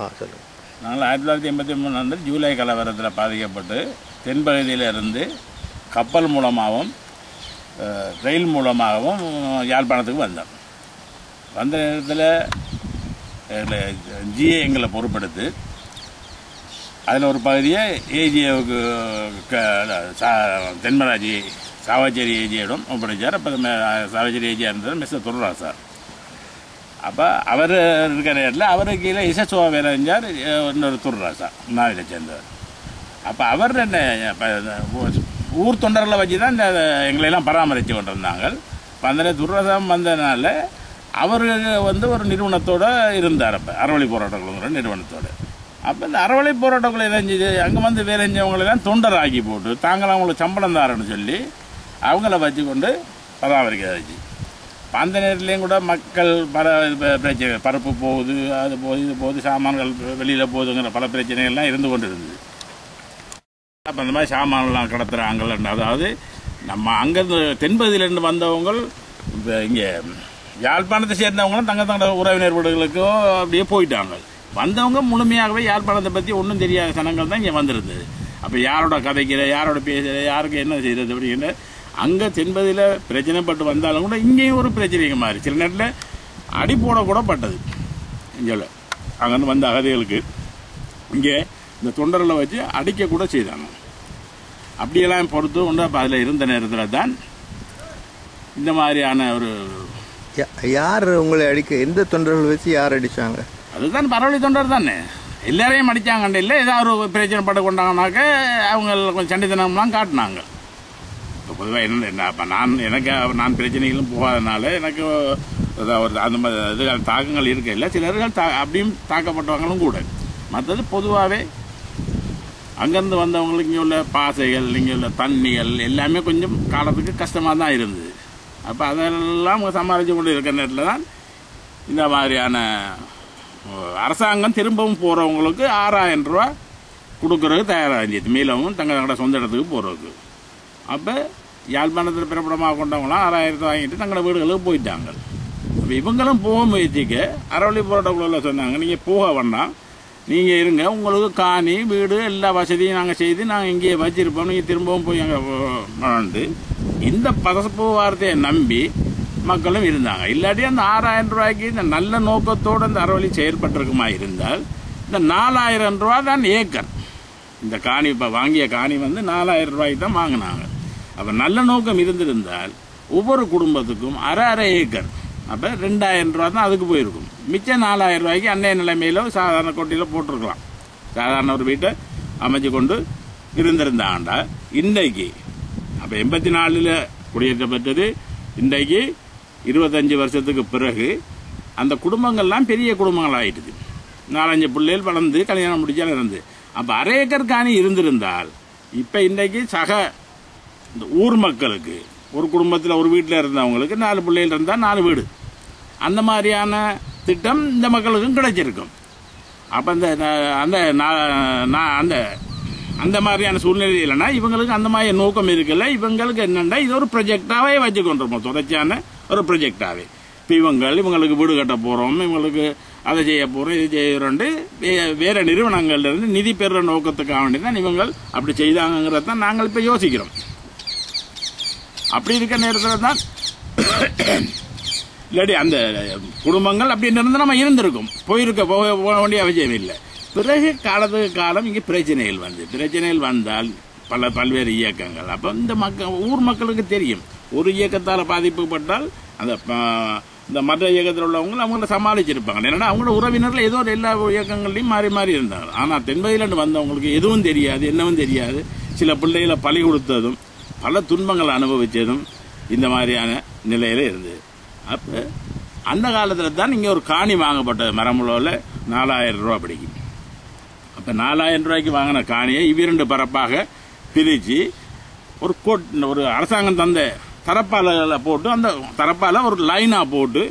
ஆ சொல்லுங்கள் நாங்கள் ஆயிரத்தி தொள்ளாயிரத்தி எண்பத்தி மூணு ஆண்டு ஜூலை கலவரத்தில் பாதிக்கப்பட்டு தென்பகுதியில் இருந்து கப்பல் மூலமாகவும் ரயில் மூலமாகவும் யாழ்ப்பாணத்துக்கு வந்தோம். வந்த நேரத்தில் ஜிஏ எங்களை பொறுப்பெடுத்து அதில் ஒரு பகுதியை ஏஜிஏவுக்கு தென்மராஜி சாவச்சேரி ஏஜியிடம் ஒப்படைச்சார். அப்போ சாவச்சேரி ஏஜியாக இருந்தது மிஸ்டர் துர்ரா சார். அப்போ அவர் இருக்கிற இடத்துல அவருக்கு கீழே இசச்சுவா வேலை செஞ்சார் இன்னொரு துர்ராசா நாவில சேர்ந்தவர் அப்போ அவர் என்ன இப்போ ஊர் தொண்டர்களை வச்சு தான் இந்த எங்களையெல்லாம் பராமரித்து கொண்டிருந்தாங்க இப்போ அந்த துர்ரசம் வந்ததுனால அவர் வந்து ஒரு நிறுவனத்தோடு இருந்தார் அப்போ அறவழி போராட்டங்கிற நிறுவனத்தோடு அப்போ இந்த அறவழி போராட்டங்களை இணைஞ்சது அங்கே வந்து வேலை செஞ்சவங்களெல்லாம் தொண்டர் ஆக்கி போட்டு தாங்கள் அவங்களுக்கு சம்பளம் தாரன்னு சொல்லி அவங்கள வச்சு கொண்டு பராமரிக்க வச்சு அந்த நேரத்துலேயும் கூட மக்கள் பல பிரச்சனை பருப்பு போகுது அது போகுது இது போகுது சாமான்கள் வெளியில் போகுதுங்கிற பல பிரச்சனைகள்லாம் இருந்து கொண்டு இருந்தது அப்போ அந்த மாதிரி சாமான்லாம் கடத்துகிறாங்கள் அதாவது நம்ம அங்கேருந்து தென்பகுதியிலேருந்து வந்தவங்க இங்கே யாழ்ப்பாணத்தை சேர்ந்தவங்களும் தங்க தங்க உறவினர் வீடுகளுக்கோ அப்படியே போயிட்டாங்க. வந்தவங்க முழுமையாகவே யாழ்ப்பாணத்தை பற்றி ஒன்றும் தெரியாத சனங்கள் தான் இங்கே வந்திருந்தது. அப்போ யாரோட கதைக்கிற யாரோட பேசுகிற யாருக்கு என்ன செய்கிறது அப்படின்னு அங்கே தென்பதில் பிரச்சனைப்பட்டு வந்தாலும் கூட இங்கேயும் ஒரு பிரச்சனைங்க மாதிரி சில நேரத்தில் அடி போட கூட பட்டது. இங்கே அங்கேருந்து வந்த அகதிகளுக்கு. இங்கே இந்த தொண்டர்களை வச்சு அடிக்க கூட செய்தாங்க. அப்படியெல்லாம் பொறுத்து கொண்டு அப்போ அதில் இருந்த நேரத்தில் தான் இந்த மாதிரியான ஒரு யார் உங்களை அடிக்க எந்த தொண்டர்கள் வச்சு யார் அடிச்சாங்க? அதுதான் பரவலி தொண்டர் தானே. எல்லாரையும் அடித்தாங்கண்ட இல்லை. ஏதாவது ஒரு பிரச்சனை பட்டு கொண்டாங்கனாக்க அவங்க கொஞ்சம் சண்டித்தனம்லாம் காட்டினாங்க. பொதுவாக என்ன என்ன அப்போ நான் எனக்கு நான் பிரச்சனைகளும் போகாதனால எனக்கு ஒரு அந்த மாதிரி இது தாக்கங்கள் இருக்க இல்லை சிலர்கள் தா அப்படியும் தாக்கப்பட்டவங்களும் கூட. மற்றது பொதுவாகவே அங்கேருந்து வந்தவங்களுக்கு இங்கே உள்ள பாசைகள் இங்கே உள்ள தண்ணிகள் எல்லாமே கொஞ்சம் காலத்துக்கு கஷ்டமாக தான் இருந்தது. அப்போ அதெல்லாம் சமாளித்து கொண்டு இருக்கிற நேரத்தில் தான் இந்த மாதிரியான அரசாங்கம் திரும்பவும் போகிறவங்களுக்கு ஆறாயிரம் ரூபா கொடுக்கறதுக்கு தயாராக இருந்துச்சு. மீளவும் தங்க தங்களோட சொந்த இடத்துக்கு போகிறதுக்கு அப்போ யாழ்ப்பாணத்தில் பிறப்பிடமாக கொண்டவங்களாம் ஆறாயிரத்தை வாங்கிட்டு தங்களோட வீடுகளுக்கு போயிட்டாங்க. அப்போ இவங்களும் போக முயற்சிக்க அறவழி போராட்டக்குள்ள சொன்னாங்க நீங்கள் போக வேண்டாம். நீங்கள் இருங்க. உங்களுக்கு காணி வீடு எல்லா வசதியும் நாங்கள் செய்து நாங்கள் இங்கேயே வச்சிருப்போம். நீங்கள் திரும்பவும் போய் அங்கே வாழ்ந்து இந்த பதப்பு வார்த்தையை நம்பி மக்களும் இருந்தாங்க. இல்லாட்டி அந்த ஆறாயிரம் ரூபாய்க்கு இந்த நல்ல நோக்கத்தோடு அந்த அறவழி செயல்பட்டிருக்குமா இருந்தால் இந்த நாலாயிரம் ரூபா தான் ஏக்கர். இந்த காணி இப்போ வாங்கிய காணி வந்து நாலாயிரம் ரூபாய்க்கு தான் வாங்கினாங்க. அப்போ நல்ல நோக்கம் இருந்திருந்தால் ஒவ்வொரு குடும்பத்துக்கும் அரை அரை ஏக்கர். அப்போ ரெண்டாயிரம் ரூபா தான் அதுக்கு போயிருக்கும். மிச்சம் நாலாயிரம் ரூபாய்க்கு அன்னைய நிலைமையில சாதாரண கொட்டியில் போட்டிருக்கலாம். சாதாரண ஒரு வீட்டை அமைச்சு கொண்டு இருந்திருந்தாண்டா இன்றைக்கு அப்போ எண்பத்தி நாலில் குடியேற்றப்பட்டது இன்றைக்கு இருபத்தஞ்சி வருஷத்துக்கு பிறகு அந்த குடும்பங்கள்லாம் பெரிய குடும்பங்கள் ஆயிட்டுது நாலஞ்சு பிள்ளைகள் வளர்ந்து கல்யாணம் முடிச்சாலும் இருந்து அப்போ அரை ஏக்கர் காணி இருந்திருந்தால் இப்போ இன்றைக்கு சக இந்த ஊர் மக்களுக்கு ஒரு குடும்பத்தில் ஒரு வீட்டில் இருந்தவங்களுக்கு நாலு பிள்ளைகள் இருந்தால் நாலு வீடு. அந்த மாதிரியான திட்டம் இந்த மக்களுக்கும் கிடைச்சிருக்கும். அப்போ அந்த அந்த நான் அந்த அந்த மாதிரியான சூழ்நிலை இல்லைன்னா இவங்களுக்கு அந்த மாதிரி நோக்கம் இருக்குல்ல இவங்களுக்கு என்னென்னா இது ஒரு ப்ரொஜெக்டாகவே வச்சுக்கொண்டிருப்போம் தொடர்ச்சியான ஒரு ப்ரொஜெக்டாகவே இப்போ இவங்கள் இவங்களுக்கு வீடு கட்ட போகிறோம் இவங்களுக்கு அதை செய்ய போகிறோம் இது செய்கிறோன்ட்டு வே- நிறுவனங்கள்லேருந்து நிதி பெறுற நோக்கத்துக்காக வேண்டி தான் இவங்கள் அப்படி செய்தாங்கிறத தான் நாங்கள் இப்போ யோசிக்கிறோம். அப்படி இருக்க நேரத்தில் தான் இல்லாட்டி அந்த குடும்பங்கள் அப்படி இருந்து நம்ம இருந்திருக்கும். போயிருக்க போக போக வேண்டிய அவசியம் இல்லை. பிறகு காலத்துக்கு காலம் இங்கே பிரச்சனைகள் வந்து. பிரச்சனைகள் வந்தால் பல பல்வேறு இயக்கங்கள். அப்போ இந்த மக்கள் ஊர் மக்களுக்கு தெரியும். ஒரு இயக்கத்தால் பாதிப்புப்பட்டால் அந்த ப- இந்த மற்ற இயக்கத்தில் உள்ளவங்க அவங்கள சமாளிச்சிருப்பாங்க. ஏன்னா அவங்களோட உறவினர்கள் ஏதோ ஒரு எல்லா இயக்கங்கள்லையும் மாறி மாறி இருந்தாங்க. ஆனால் தென்பகுதியிலேருந்து வந்தவங்களுக்கு எதுவும் தெரியாது என்னவும் தெரியாது. சில பிள்ளைகளை பழி கொடுத்ததும் பல துன்பங்களை அனுபவித்ததும் இந்த மாதிரியான நிலையில இருந்தது. அப்போ அந்த காலத்தில் தான் இங்கே ஒரு காணி வாங்கப்பட்டது. மரமுலோவில் நாலாயிரம் ரூபா பிடிக்கும். அப்போ நாலாயிரம் ரூபாய்க்கு வாங்கின காணியை இவ்விரண்டு பரப்பாக பிரித்து ஒரு கோட் ஒரு அரசாங்கம் தந்த தரப்பால போட்டு அந்த தரப்பால் ஒரு லைனாக போட்டு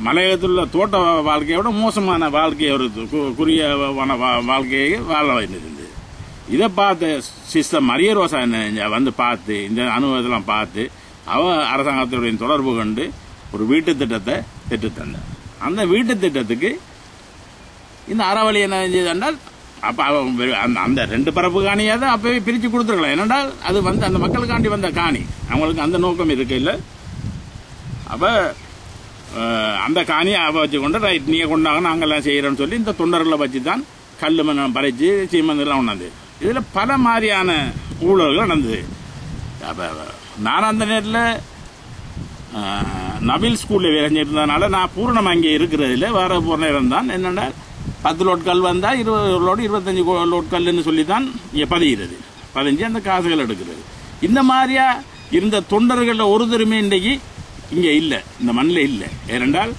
மலையகத்தில் உள்ள தோட்ட வாழ்க்கையை விட மோசமான வாழ்க்கையை ஒரு கு- குறுகிய வன வா- வாழ்க்கையை வாழ வேண்டியது இதை பார்த்து சிஸ்டர் மரிய ரோசா என்ன வந்து பார்த்து இந்த அனுபவத்தெல்லாம் பார்த்து அவ அரசாங்கத்துடைய தொடர்பு கொண்டு ஒரு வீட்டு திட்டத்தை பெற்று தந்தார் அந்த வீட்டு திட்டத்துக்கு இந்த அறவழி என்ன செஞ்சதுன்றால் அப்போ அவன் அந்த அந்த ரெண்டு பரப்பு காணியை தான் அப்போவே பிரித்து கொடுத்துருக்கலாம். ஏனென்றால் அது வந்து அந்த மக்களுக்காண்டி வந்த காணி. அவங்களுக்கு அந்த நோக்கம் இருக்கு இல்லை. அப்போ அந்த காணியை அவ வச்சுக்கொண்டு ரைட் நீங்கள் கொண்டாங்க நாங்கள்லாம் செய்கிறோன்னு சொல்லி இந்த தொண்டர்களை வச்சு தான் கல் மண் பறித்து சீமந்தெல்லாம் ஒன்றாந்து இதில் பல மாதிரியான ஊழல்கள் நடந்தது. அப்போ நான் அந்த நேரத்தில் நபில் ஸ்கூலில் வேலை செஞ்சிருந்ததுனால நான் பூரணம் அங்கே இருக்கிறதில்ல வர போகிற நேரம் தான் என்னென்னா பத்து லோட் கல் வந்தால் இருபது லோடு இருபத்தஞ்சி கோ- லோட் சொல்லி தான் இங்கே பதிகிறது. பதிஞ்சு அந்த காசுகள் எடுக்கிறது. இந்த மாதிரியா இருந்த தொண்டர்களில் ஒரு தருமே இன்றைக்கு இங்கே இல்லை. இந்த மண்ணில் இல்லை. ஏனென்றால்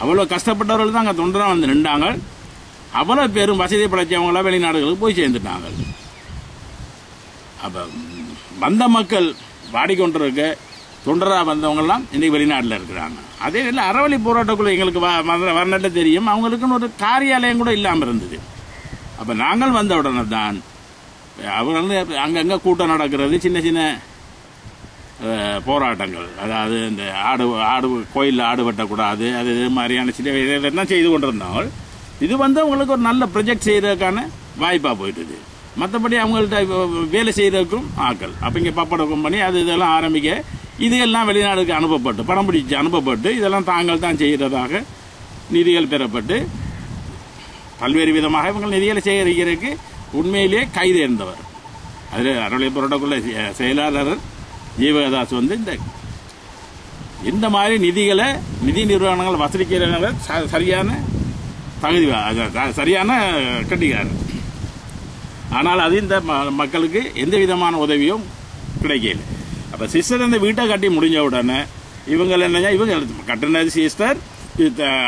அவ்வளோ கஷ்டப்பட்டவர்கள் தான் அங்கே தொண்டராக வந்து நின்றாங்க. அவ்வளோ பேரும் வசதி படைச்சவங்களாம் வெளிநாடுகளுக்கு போய் சேர்ந்துட்டாங்க. அப்போ வந்த மக்கள் வாடிக்கொண்டிருக்க தொண்டராக வந்தவங்கெல்லாம் இன்னைக்கு வெளிநாட்டில் இருக்கிறாங்க. அதே இல்லை அறவழி போராட்டக்குள்ளே எங்களுக்கு வ- வர தெரியும். அவங்களுக்குன்னு ஒரு காரியாலயம் கூட இல்லாமல் இருந்தது. அப்போ நாங்கள் வந்த உடனே தான் அவங்க அங்கங்கே கூட்டம் நடக்கிறது சின்ன சின்ன போராட்டங்கள். அதாவது இந்த ஆடு ஆடு கோயிலில் ஆடு வெட்டக்கூடாது அது இது மாதிரியான சின்ன இதெல்லாம் செய்து கொண்டிருந்தாங்க இது வந்து அவங்களுக்கு ஒரு நல்ல ப்ரொஜெக்ட் செய்யறதுக்கான வாய்ப்பாக போயிட்டுது. மற்றபடி அவங்கள்ட்ட வேலை செய்கிறதுக்கும் ஆக்கள் அப்போ இங்கே பப்பட கம்பெனி அது இதெல்லாம் ஆரம்பிக்க இது எல்லாம் வெளிநாடுக்கு அனுப்பப்பட்டு பணம் பிடிச்சி அனுப்பப்பட்டு இதெல்லாம் தாங்கள் தான் செய்கிறதாக நிதிகள் பெறப்பட்டு பல்வேறு விதமாக இவங்க நிதிகளை சேகரிக்கிறதுக்கு உண்மையிலேயே கைது இருந்தவர் அதில் அறவழி புரோட்டோக்குள்ள செயலாளர் ஜீவகதாஸ் வந்து இந்த இந்த மாதிரி நிதிகளை நிதி நிறுவனங்கள் வசதிக்கிறவங்களை ச- சரியான தகுதி வா- அது- சரியான கட்டிக்கார் ஆனால் அது இந்த மக்களுக்கு எந்த விதமான உதவியும் கிடைக்கல. அப்போ சிஸ்டர் அந்த வீட்டை கட்டி முடிஞ்ச உடனே இவங்க என்ன இவங்க கட்டினது சிஸ்டர்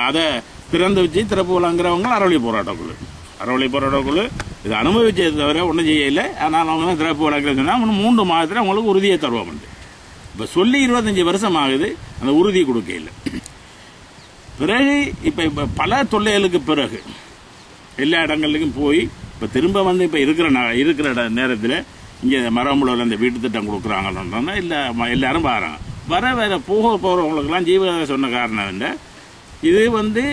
அதை திறந்து வச்சு திறப்பு வழங்குறவங்க அறவழி போராட்டக்குழு அறவழி போராட்டக்குழு இது அனுபவிச்சதை தவிர ஒன்றும் செய்யலை. ஆனால் அவங்க தான் திறப்பு வழங்குறது மூன்று மாதத்தில் அவங்களுக்கு உறுதியை தருவோம் இப்போ சொல்லி இருபத்தஞ்சி வருஷம் ஆகுது அந்த உறுதி கொடுக்கல. பிறகு இப்போ இப்போ பல தொல்லைகளுக்கு பிறகு எல்லா இடங்களுக்கும் போய் இப்போ திரும்ப வந்து இப்போ இருக்கிற இருக்கிற நேரத்தில் இங்கே மரமுள்ள இந்த வீட்டு திட்டம் கொடுக்குறாங்கன்னா இல்லை எல்லாரும் வராங்க. வர வர போக போகிறவங்களுக்கெல்லாம் ஜீவ சொன்ன காரணம் என்ன? இது வந்து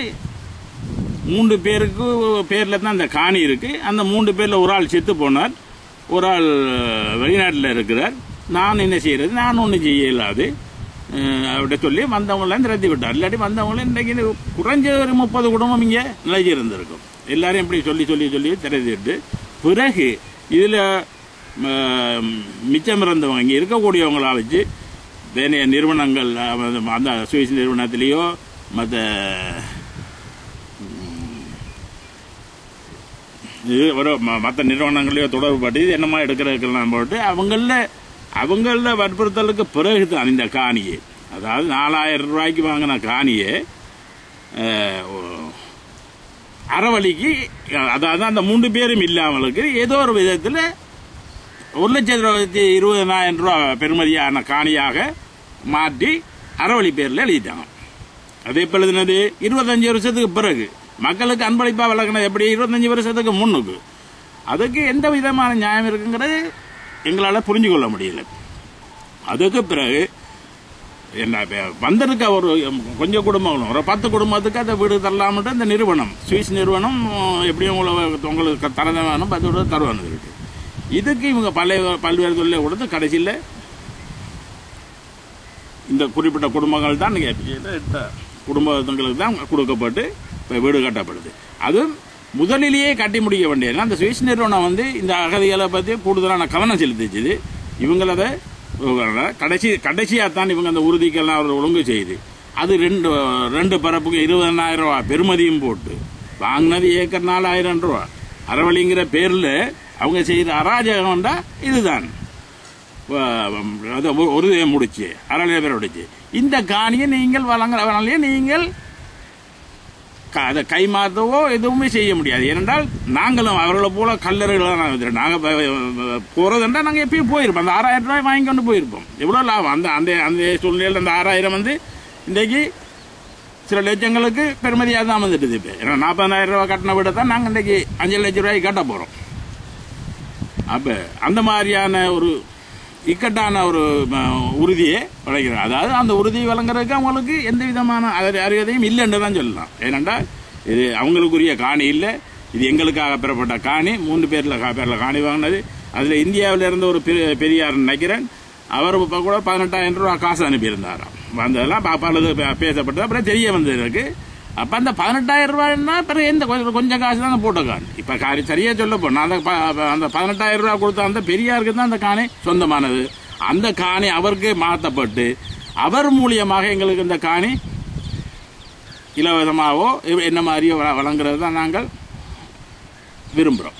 மூன்று பேருக்கு பேரில் தான் அந்த காணி இருக்குது அந்த மூன்று பேரில் ஒரு ஆள் செத்து போனார். ஒரு ஆள் வெளிநாட்டில் இருக்கிறார். நான் என்ன செய்கிறது நான் ஒன்றும் செய்ய இயலாது அப்படி சொல்லி வந்தவங்களாம் திரட்டி விட்டார் இல்லாட்டி வந்தவங்களும் இன்றைக்கி குறைஞ்ச ஒரு முப்பது குடும்பம் இங்கே நிலைச்சி இருந்திருக்கும் எல்லாரும் இப்படி சொல்லி சொல்லி சொல்லி திரட்டிட்டு பிறகு இதில் மிச்சம் இருந்தவங்க இங்கே இருக்கக்கூடியவங்களா வச்சு தேனைய நிறுவனங்கள் அந்த சுவிஸ் நிறுவனத்திலேயோ மற்ற இது ஒரு மற்ற நிறுவனங்களையோ தொடர்பு பட்டு இது என்னமா எடுக்கிறதுக்கெல்லாம் போட்டு அவங்களில் அவங்கள வற்புறுத்தலுக்கு பிறகு தான் இந்த காணியை. அதாவது நாலாயிரம் ரூபாய்க்கு வாங்கின காணியை அறவழிக்கு அதாவது அந்த மூன்று பேரும் இல்லாமலுக்கு ஏதோ ஒரு விதத்தில் ஒரு லட்சத்தி இருபதனாயிரம் ரூபா பெருமதியான காணியாக மாற்றி அறவழி பேரில் எழுதிட்டாங்க. அது எப்போ எழுதினது இருபத்தஞ்சு வருஷத்துக்கு பிறகு மக்களுக்கு அன்பளிப்பாக வழங்கினது எப்படி? இருபத்தஞ்சு வருஷத்துக்கு முன்னுக்கு. அதுக்கு எந்த விதமான நியாயம் இருக்குங்கிறது எங்களால் புரிஞ்சு கொள்ள முடியல. அதுக்கு பிறகு என்ன வந்திருக்க ஒரு கொஞ்சம் குடும்பங்களும் ஒரு பத்து குடும்பத்துக்கு அந்த வீடு தரலாமட்டு அந்த நிறுவனம். சுவிஸ் நிறுவனம் எப்படியும் உங்களை உங்களுக்கு தரதான் வேணும் பத்து வீடு தருவானு இருக்கு இதுக்கு இவங்க பல பல்வேறு தொழிலை கொடுத்து கடைசியில் இந்த குறிப்பிட்ட குடும்பங்கள் தான் நீங்க குடும்பங்களுக்கு தான் கொடுக்கப்பட்டு இப்போ வீடு கட்டப்படுது. அதுவும் முதலிலேயே கட்டி முடிக்க வேண்டியது அந்த சுவிஸ் நிறுவனம் வந்து இந்த அகதிகளை பற்றி கூடுதலான கவனம் செலுத்திச்சுது. இவங்களத கடைசி கடைசியாக தான் இவங்க அந்த உறுதிக்கெல்லாம் அவர் ஒழுங்கு செய்து. அது ரெண்டு ரெண்டு பரப்புக்கு இருபதனாயிரம் ரூபா பெருமதியும் போட்டு. வாங்கினது ஏக்கர் நாலாயிரம் ரூபா. அறவழிங்கிற பேரில் அவங்க செய்கிற அராஜகம்டா இதுதான். அது ஒரு முடிச்சு அறவழிய பேர் முடிச்சு இந்த காணியை நீங்கள் வழங்குறவனாலேயே நீங்கள் அதை கைமாற்றவோ எதுவுமே செய்ய முடியாது. ஏனென்றால் நாங்களும் அவர்களை போல கல்லறைகள் நாங்கள் போகிறதுன்றா நாங்கள் எப்பயும் போயிருப்போம். அந்த ஆறாயிரம் ரூபாய் வாங்கி கொண்டு போயிருப்போம். எவ்வளோ லாபம்? அந்த அந்த அந்த சூழ்நிலையில் அந்த ஆறாயிரம் வந்து இன்றைக்கு சில லட்சங்களுக்கு பெருமதியாக தான் வந்துட்டுது இப்போ. ஏன்னா நாற்பதாயிரம் ரூபாய் கட்டின விட தான் நாங்கள் இன்றைக்கி அஞ்சு லட்சம் ரூபாய்க்கு கட்ட போகிறோம் அப்போ அந்த மாதிரியான ஒரு இக்கட்டான ஒரு உறுதியை வழங்குறாங்க அதாவது அந்த உறுதியை வழங்குறதுக்கு அவங்களுக்கு எந்த விதமான அது அறிவதையும் இல்லைன்னு தான் சொல்லலாம். ஏனென்றால் இது அவங்களுக்குரிய காணி இல்லை. இது எங்களுக்காக பெறப்பட்ட காணி. மூன்று பேரில் பேரில் காணி வாங்கினது. அதில் இந்தியாவில் இருந்த ஒரு பெரிய- பெரியார் நினைக்கிறேன் அவர் இப்போ கூட பதினெட்டாயிரம் ரூபா காசு அனுப்பியிருந்தாராம். வந்ததெல்லாம் பலது பே- பேசப்பட்டது. அப்புறம் தெரிய வந்ததுக்கு அப்போ அந்த பதினெட்டாயிரம் ரூபாய்னா பிறகு எந்த கொஞ்சம் கொஞ்சம் காசு தான் போட்ட காணி இப்போ காரி சரியாக சொல்ல போனால் அந்த ப- அந்த பதினெட்டாயிரம் ரூபா கொடுத்த அந்த பெரியாருக்கு தான் அந்த காணி சொந்தமானது. அந்த காணி அவருக்கு மாற்றப்பட்டு அவர் மூலியமாக எங்களுக்கு இந்த காணி இலவசமாகவோ என்ன மாதிரியோ வழங்குறது தான் நாங்கள் விரும்புகிறோம்